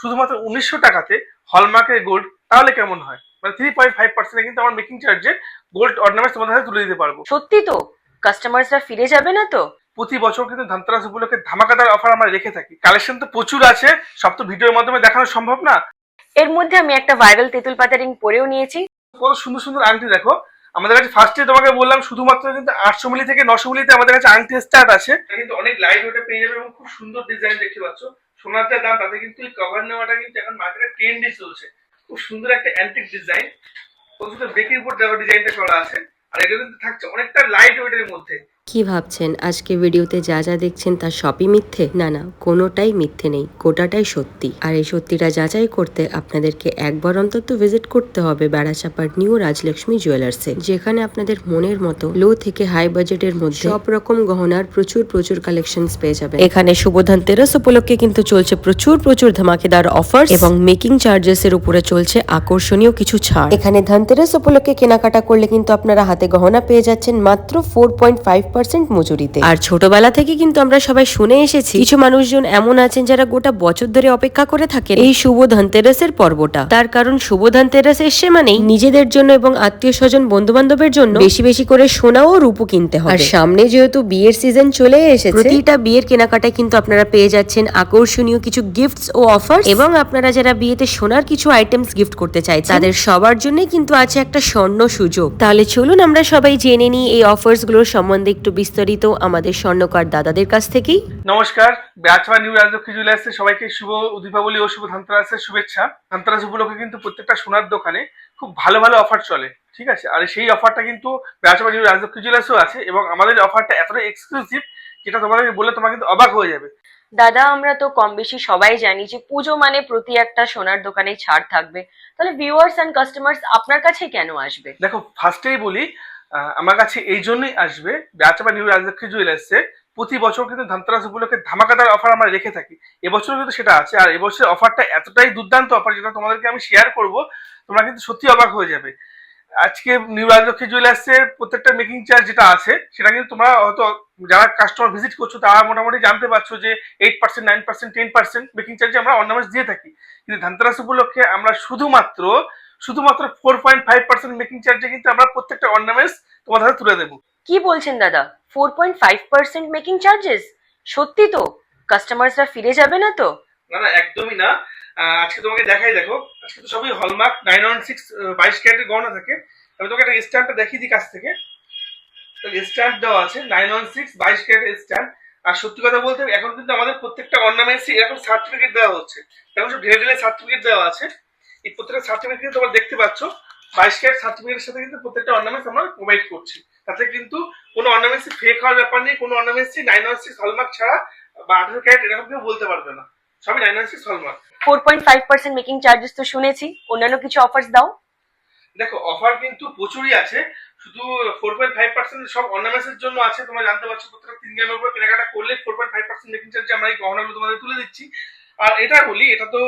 শুধুমাত্র উনিশশো টাকাতে হলমার্কের গোল্ড তাহলে কেমন হয়? মানে থ্রি পয়েন্ট ফাইভ পার্সেন্ট কিন্তু আমার মেকিং চার্জে গোল্ড অর্নামেন্টস তোমাদের হাতে তুলে দিতে পারব। সত্যি তো? কাস্টমার্সরা ফিরে যাবে না তো? প্রতি বছর কিন্তু ধনতেরাস উপলক্ষে ধামাকাদার অফার আমরা রেখে থাকি। কালেকশন তো প্রচুর আছে সব তো ভিডিওর মাধ্যমে দেখানো সম্ভব না। এর মধ্যে আমি একটা ভাইরাল তেঁতুল পাতা রিং পরেও নিয়েছি। কত সুন্দর সুন্দর আংটি দেখো। আমাদের কাছে ফার্স্টে তোমাকে বললাম শুধুমাত্র কিন্তু আটশো মিলি থেকে নশো মিলিতে আমাদের কাছে আংটি স্টার্ট আছে। কিন্তু অনেক লাইট ওয়েটে পেয়ে যাবে এবং খুব সুন্দর ডিজাইন দেখতে পাচ্ছ। সোনার যা দাম, তাতে কিন্তু এই কভার নেওয়াটা কিন্তু এখন মার্কেটে ট্রেন্ডে চলছে। খুব সুন্দর একটা অ্যান্টিক ডিজাইন প্রথমত বেকির উপর দেওয়া ডিজাইনটা করা আছে। আর এটা কিন্তু থাকছে অনেকটা লাইট ওয়েটের মধ্যে। কি ভাবছেন? আজকে ভিডিওতে যা যা দেখছেন তা সবই মিথ্যে? না না কোনোটাই মিথ্যে নেই। গোটাটাই সত্যি। আর এই সত্যিটা যাচাই করতে আপনাদেরকে একবার অন্তত ভিজিট করতে হবে বেড়াচাপার নিউ রাজলক্ষ্মী জুয়েলার্সে যেখানে আপনাদের মনের মতো লো থেকে হাই বাজেটের মধ্যে সব রকম গহনার প্রচুর প্রচুর কালেকশনস পেয়ে যাবেন। এখানে শুভ ধনতেরাস উপলক্ষে কিন্তু চলছে প্রচুর প্রচুর ধামাকেদার অফার এবং মেকিং চার্জেস এর উপরে চলছে আকর্ষণীয় কিছু ছাড়। এখানে ধনতেরাস উপলক্ষে কেনাকাটা করলে কিন্তু আপনারা হাতে গহনা পেয়ে যাচ্ছেন মাত্র ফোর পয়েন্ট ফাইভ পার্সেন্ট মজুরিতে। আর ছোটবেলা থেকে কিন্তু আমরা সবাই শুনে এসেছি কিছু মানুষজন এমন আছেন যারা গোটা বছর ধরে অপেক্ষা করে থাকেন এই শুভ ধনতেরাসের পর্বটা। তার কারণ শুভ ধনতেরাস এসে মানেই নিজেদের জন্য এবং আত্মীয় স্বজন বন্ধু বান্ধবের জন্য বেশি বেশি করে সোনা ও রূপো কিনতে হবে। আর সামনে যেহেতু বিয়ের সিজন চলে এসেছে প্রতিটা বিয়ের কেনাকাটায় কিন্তু আপনারা পেয়ে যাচ্ছেন আকর্ষণীয় কিছু গিফটস ও অফার এবং আপনারা যারা বিয়েতে সোনার কিছু আইটেমস গিফট করতে চাইছেন তাদের সবার জন্যই কিন্তু আছে একটা স্বর্ণ সুযোগ। তাহলে চলুন আমরা সবাই জেনে নিই এই অফার্সগুলোর সম্বন্ধে একটু বিস্তারিত আমাদের স্বর্ণকার দাদাদের কাছ থেকেই। নমস্কার ব্যাচবা নিউ রাজলক্ষ্মী জুয়েলার্সে সবাইকে শুভ দীপাবলি ও শুভ ধনতেরাসের শুভেচ্ছা। ধনতেরাস উপলক্ষে কিন্তু প্রত্যেকটা সোনার দোকানে খুব ভালো ভালো অফার চলে ঠিক আছে? আর সেই অফারটা কিন্তু ব্যাচবা নিউ রাজলক্ষ্মী জুয়েলার্সও আছে এবং আমাদের অফারটা এতটা এক্সক্লুসিভ যেটা তোমাদেরকে বললে তোমার কিন্তু অবাক হয়ে যাবে। দাদা আমরা তো কম বেশি সবাই জানি যে পুজো মানে প্রতি একটা সোনার দোকানে ছাড় থাকবে। তাহলে ভিউয়ার্স অ্যান্ড কাস্টমার্স আপনার কাছে কেন আসবে? দেখো ফার্স্টেই বলি আমার কাছে এই জন্যই আসবে ব্যাচবা নিউ রাজলক্ষ্মী জুয়েলার্সে প্রতি বছর কিন্তু ধনতেরাস উপলক্ষে ধামাকাদার অফার আমরা রেখে থাকি। এবছর কিন্তু সেটা আছে, আর এবছর অফারটা এতটাই দুর্দান্ত অফার যেটা তোমাদেরকে আমি শেয়ার করব, তোমরা কিন্তু সত্যি অবাক হয়ে যাবে। আজকে নিউ রাজলক্ষ্মী জুয়েলার্সের প্রত্যেকটা মেকিং চার্জ যেটা আছে, সেটা কিন্তু তোমরা হয়তো যারা কাস্টমার ভিজিট করছ, তারা মোটামুটি জানতে পারছ যে eight percent nine percent ten percent making চার্জে আমরা অর্নামেন্টস দিয়ে থাকি। কিন্তু ধনতেরাস উপলক্ষে আমরা শুধুমাত্র শুধুমাত্র four point five percent making চার্জে কিন্তু আমরা প্রত্যেকটা অর্নামেন্টস তোমার হাতে তুলে দেবো। কি বলছেন দাদা? Four point five percent making charges সত্যি তো? কাস্টমার্সরা ফিরে যাবে না তো? না না একদমই না। আজকে তোমাকে দেখাই দেখো আজকে তো সবই হলমার্ক নাইন ওয়ান সিক্স বাইশ ক্যারেটের গহনা থাকে। আমি তোমাকে একটা স্ট্যাম্পটা দেখিয়ে দিই কাছ থেকে। স্ট্যাম্প দেওয়া আছে নাইন ওয়ান সিক্স বাইশ ক্যারেটের স্ট্যাম্প আর সত্যি কথা বলতে এখন কিন্তু আমাদের প্রত্যেকটা অর্নামেন্টসই এরকম সার্টিফিকেট দেওয়া হচ্ছে। এখন সব ঢেলে ঢেলে সার্টিফিকেট দেওয়া আছে। এই প্রত্যেকটা সার্টিফিকেট কিন্তু তোমরা দেখতে পাচ্ছ। বাইশ ক্যারেট সার্টিফিকেটের সাথে কিন্তু প্রত্যেকটা অর্নামেন্টস আমরা প্রোভাইড করছি। তাতে কিন্তু কোনো অর্নামেন্টসই ফেক হওয়ার ব্যাপার নেই কোনো অর্নামেন্টসই নাইন ওয়ান সিক্স হলমার্ক ছাড়া বা আঠারো ক্যারেট এরকম কেউ বলতে পারবে না। সবই nine one six hallmark four point five percent making charges তো শুনেছি। অন্যান্য কিছু অফার্স দাও। দেখো অফার কিন্তু প্রচুরই আছে। শুধু ফোর পয়েন্ট ফাইভ পার্সেন্ট সব অর্নামেন্টস এর জন্য আছে। তোমরা জানতে পারছ প্রত্যেকটা তিন গ্রামের উপর কেনাকাটা করলে four point five percent making চার্জে আমরা এই গহনাগুলো তোমাদের তুলে দিচ্ছি। আর এটা বলি, এটা তো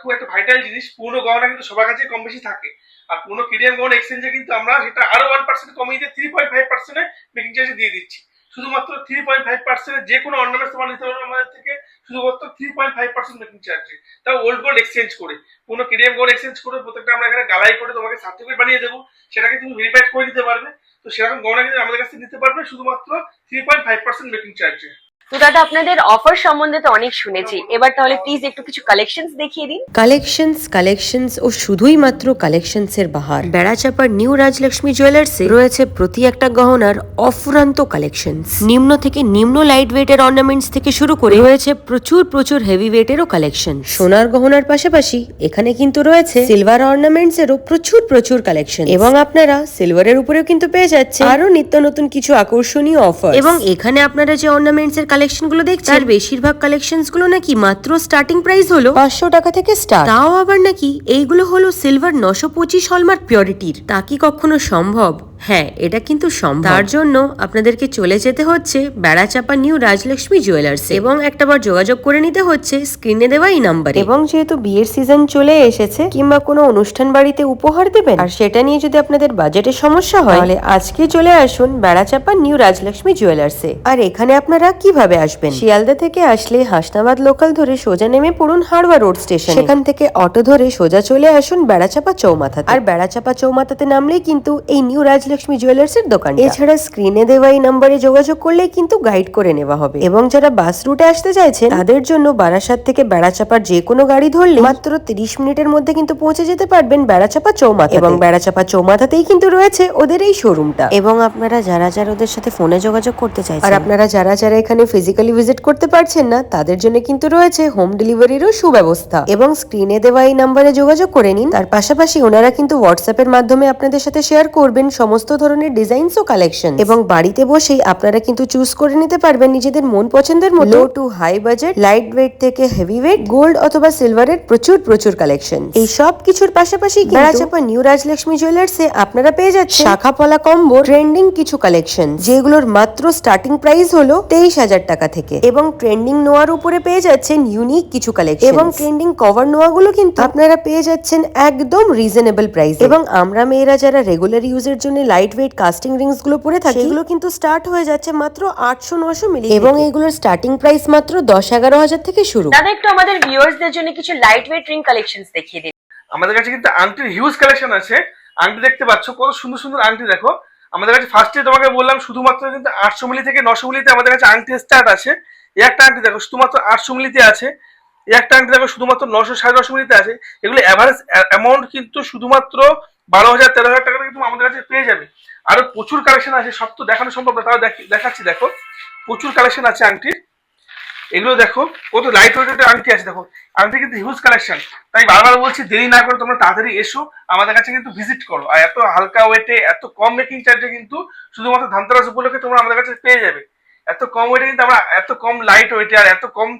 খুব একটা ভাইটাল জিনিস। পুরনো গহনা কিন্তু সবার কাছে কম বেশি থাকে। আর পুরনো কেরিয়ার গহনা এক্সচেঞ্জে কিন্তু আমরা সেটা আরও ওয়ান পার্সেন্ট কমিয়ে দিয়ে থ্রি পয়েন্ট ফাইভ পার্সেন্টে মেকিং চার্জে দিয়ে দিচ্ছি। শুধুমাত্র থ্রি পয়েন্ট ফাইভ পার্সেন্ট যে কোনো অর্নামেন্টস তোমার নিতে পারবে আমাদের থেকে, শুধুমাত্র three point five percent making চার্জে তাও ওল্ড গোল্ড এক্সচেঞ্জ করে। কোনো কেডিএম গোল্ড এক্সচেঞ্জ করে প্রত্যেকটা আমরা এখানে গালাই করে তোমাকে সার্টিফিকেট বানিয়ে দেবো। সেটাকে তুমি ভেরিফাইড করে দিতে পারবে। তো সেরকম গহনা কিন্তু আমাদের কাছে নিতে পারবে শুধুমাত্র three point five percent making চার্জে তো দাদা আপনাদের অফার সম্বন্ধে তো অনেক শুনেছি। এবার তাহলে প্লিজ একটু কিছু কালেকশনস দেখিয়ে দিন। কালেকশনস কালেকশনস ও শুধুই মাত্র কালেকশনস এর বাহার। বেড়াচাপার নিউ রাজলক্ষ্মী জুয়েলার্সে রয়েছে প্রতি একটা গহনার অফুরান্ত কালেকশনস নিম্ন থেকে নিম্ন লাইট ওয়েটের অর্নামেন্টস থেকে শুরু করে রয়েছে প্রচুর প্রচুর হেভি ওয়েটেরও কালেকশন সোনার গহনার পাশাপাশি এখানে কিন্তু রয়েছে সিলভার অর্নামেন্টস এরও প্রচুর প্রচুর কালেকশন এবং আপনারা সিলভারের উপরেও কিন্তু পেয়ে যাচ্ছে আরও নিত্য নতুন কিছু আকর্ষণীয় অফার এবং এখানে আপনারা যে অর্নামেন্টস এর কালেকশন দেখছি আর বেশিরভাগ কালেকশনগুলো নাকি মাত্র স্টার্টিং প্রাইস হলো। পাঁচশো টাকা থেকে স্টার্ট তাও আবার নাকি এইগুলো হলো সিলভার নশো পঁচিশ হলমার্ক পিওরিটির তা কি কখনো সম্ভব? হ্যাঁ এটা কিন্তু সম্ভব। তার জন্য আপনাদেরকে চলে যেতে হচ্ছে বেড়াচাপা নিউ রাজলক্ষ্মী জুয়েলার্স। এবং একটাবার যোগাযোগ করে নিতে হচ্ছে স্ক্রিনে দেওয়া এই নাম্বারে। এবং যেহেতু বিয়ের সিজন চলে এসেছে কিংবা কোনো অনুষ্ঠান বাড়িতে উপহার দেবেন আর সেটা নিয়ে যদি আপনাদের বাজেটের সমস্যা হয় তাহলে আজকে চলে আসুন বেড়াচাপা নিউ রাজলক্ষ্মী জুয়েলার্সে। আর এখানে আপনারা কীভাবে আসবেন? শিয়ালদা থেকে আসলে হাসনাবাদ লোকাল ধরে সোজা নেমে পড়ুন হাড়ওয়া রোড স্টেশন সেখান থেকে অটো ধরে সোজা চলে আসুন বেড়াচাপা চৌমাথাতে। আর বেড়াচাপা চৌমাথাতে নামলেই কিন্তু এই নিউ রাজলক্ষ্মী জুয়েলার্স এর দোকান এছাড়া স্ক্রিনে দেওয়া এই নাম্বারে যোগাযোগ করলে কিন্তু গাইড করে নেওয়া হবে। এবং যারা বাস রুটে আসতে চাইছেন তাদের জন্য বারাসাত থেকে বেড়াচাপার যে কোনো গাড়ি ধরলে মাত্র তিরিশ মিনিটের মধ্যে কিন্তু পৌঁছে যেতে পারবেন বেড়াচাপা চৌমাথা এবং বেড়াচাপা চৌমাথাতেই কিন্তু রয়েছে ওদের এই শোরুমটা এবং আপনারা যারা যারা ওদের সাথে ফোনে যোগাযোগ করতে চাইছেন আর আপনারা যারা যারা এখানে ফিজিক্যালি ভিজিট করতে পারছেন না তাদের জন্য কিন্তু রয়েছে হোম ডেলিভারিরও সুব্যবস্থা। এবং স্ক্রিনে দেওয়া এই নাম্বারে যোগাযোগ করে নিন। তার পাশাপাশি ওনারা কিন্তু হোয়াটসঅ্যাপের মাধ্যমে আপনাদের সাথে শেয়ার করবেন। সমস্ত ধরনের ডিজাইনস ও কালেকশন। এবং বাড়িতে বসেই আপনারা কিন্তু চুজ করে নিতে পারবেন নিজেদের মন পছন্দের মতো। Low to high budget light weight থেকে হেভি ওয়েট গোল্ড অথবা সিলভারের প্রচুর প্রচুর কালেকশন এই সব কিছুর পাশাপাশি বেড়াচাপা নিউ রাজলক্ষ্মী জুয়েলার্সে আপনারা পেয়ে যাচ্ছেন শাখা পলা কম্বো ট্রেন্ডিং কিছু কালেকশন যেগুলোর মাত্র স্টার্টিং প্রাইস হলো তেইশ হাজার টাকা থেকে। এবং ট্রেন্ডিং নোয়ার উপরে পেয়ে যাচ্ছেন ইউনিক কিছু কালেকশন এবং ট্রেন্ডিং কভার নোয়াগুলো কিন্তু আপনারা পেয়ে যাচ্ছেন একদম রিজনেবল প্রাইস এবং আমরা মেয়েরা যারা রেগুলার ইউজের জন্য লাইট ওয়েট কাস্টিং রিংসগুলো পরে থাকি। সেগুলো কিন্তু স্টার্ট হয়ে যাচ্ছে মাত্র আটশো নশো মিলি এবং এগুলোর স্টার্টিং প্রাইস মাত্র দশ এগারো হাজার থেকে শুরু। দাদা একটু আমাদের ভিউয়ার্সদের জন্য কিছু লাইট ওয়েট রিং কালেকশনস দেখিয়ে দিন। আমাদের কাছে কিন্তু আংটির হিউজ কালেকশন আছে। আংটি দেখতে পাচ্ছ কত সুন্দর সুন্দর আংটি দেখো। আমাদের কাছে ফার্স্টে তোমাকে বললাম শুধুমাত্র কিন্তু আটশো মিলি থেকে নশো মিলিতে আমাদের কাছে আংটি স্টার্ট আছে। এই একটা আংটি দেখো শুধুমাত্র আটশো মিলিতে আছে। এই একটা আংটি দেখো শুধুমাত্র নশো সাড়ে নশো মিলিতে আছে। এগুলো অ্যাভারেজ অ্যামাউন্ট কিন্তু শুধুমাত্র বারো হাজার তেরো হাজার টাকা কিন্তু আমাদের কাছে পেয়ে যাবে। আরও প্রচুর কালেকশন আছে, সব তো দেখানো সম্ভব না, তাও দেখ- দেখাচ্ছি, দেখো। প্রচুর কালেকশন আছে আংটির। এগুলো দেখো কত লাইট ওয়েটের আংটি আছে, দেখো। আংটি কিন্তু হিউজ কালেকশন তাই বারবার বলছি, দেরি না করে তোমরা তাড়াতাড়ি এসো, আমাদের কাছে কিন্তু ভিজিট করো। আর এত হালকা ওয়েটে এত কম মেকিং চার্জে কিন্তু শুধুমাত্র ধানতেরাস উপলক্ষে তোমরা আমাদের কাছে পেয়ে যাবে। এত কম ওয়েটে কিন্তু আমরা, এত কম লাইট ওয়েটে আর এত কম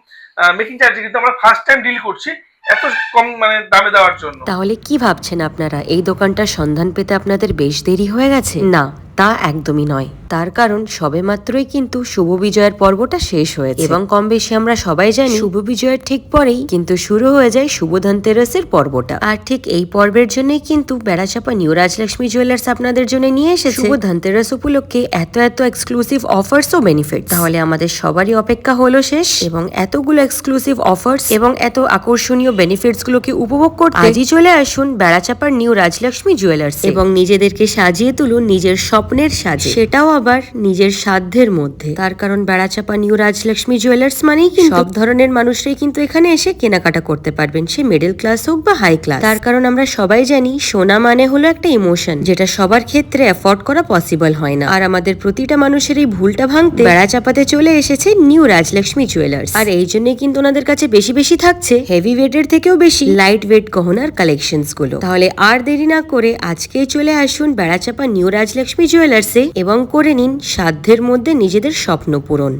মেকিং চার্জে কিন্তু আমরা ফার্স্ট টাইম ডিল করছি। এত কম মানে দামে দেওয়ার জন্য। তাহলে কি ভাবছেন আপনারা? এই দোকানটার সন্ধান পেতে আপনাদের বেশ দেরি হয়ে গেছে? না, তা একদমই নয়। তার কারণ সবে মাত্রই কিন্তু শুভ বিজয়ের পর্বটা শেষ হয়েছে। এবং কম বেশি আমরা সবাই জানি শুভ বিজয়ের ঠিক পরেই কিন্তু শুরু হয়ে যায় শুভ ধনতেরাসের পর্বটা। আর ঠিক এই পর্বের জন্যই কিন্তু বেড়াচাপা নিউ রাজলক্ষ্মী জুয়েলার্স আপনাদের জন্য নিয়ে এসেছে। শুভ ধনতেরাস উপলক্ষে এত এত এক্সক্লুসিভ অফার্স ও বেনিফিট তাহলে আমাদের সবারই অপেক্ষা হলো শেষ। এবং এতগুলো এক্সক্লুসিভ অফার্স এবং এত আকর্ষণীয় বেনিফিটস গুলোকে উপভোগ করতে আজই চলে আসুন বেড়াচাপার নিউ রাজলক্ষ্মী জুয়েলার্স এবং নিজেদেরকে সাজিয়ে তুলুন নিজের স্বপ্নের সাজে। সেটাও আবার নিজের সাধ্যের মধ্যে। তার কারণ বেড়াচাপা নিউ রাজলক্ষ্মী জুয়েলার্স মানেই কিন্তু সব ধরনের মানুষরাই কিন্তু এখানে এসে কেনাকাটা করতে পারবেন সে মিডল ক্লাস হোক বা হাই ক্লাস তার কারণ আমরা সবাই জানি সোনা মানে হলো একটা ইমোশন যেটা সবার ক্ষেত্রে অ্যাফোর্ড করা পসিবল হয় না। আর আমাদের প্রতিটা মানুষের এই ভুলটা ভাঙতে বেড়াচাপাতে চলে এসেছে নিউ রাজলক্ষ্মী জুয়েলার্স আর এই জন্যই কিন্তু ওনাদের কাছে বেশি বেশি থাকছে হেভি ওয়েটের থেকেও বেশি লাইট ওয়েট গহনার কালেকশনসগুলো। তাহলে আর দেরি না করে আজকেই চলে আসুন বেড়াচাপা নিউ রাজলক্ষ্মী জুয়েলার্সে এবং করে নিন সাধ্যের মধ্যে নিজেদের স্বপ্ন পূরণ।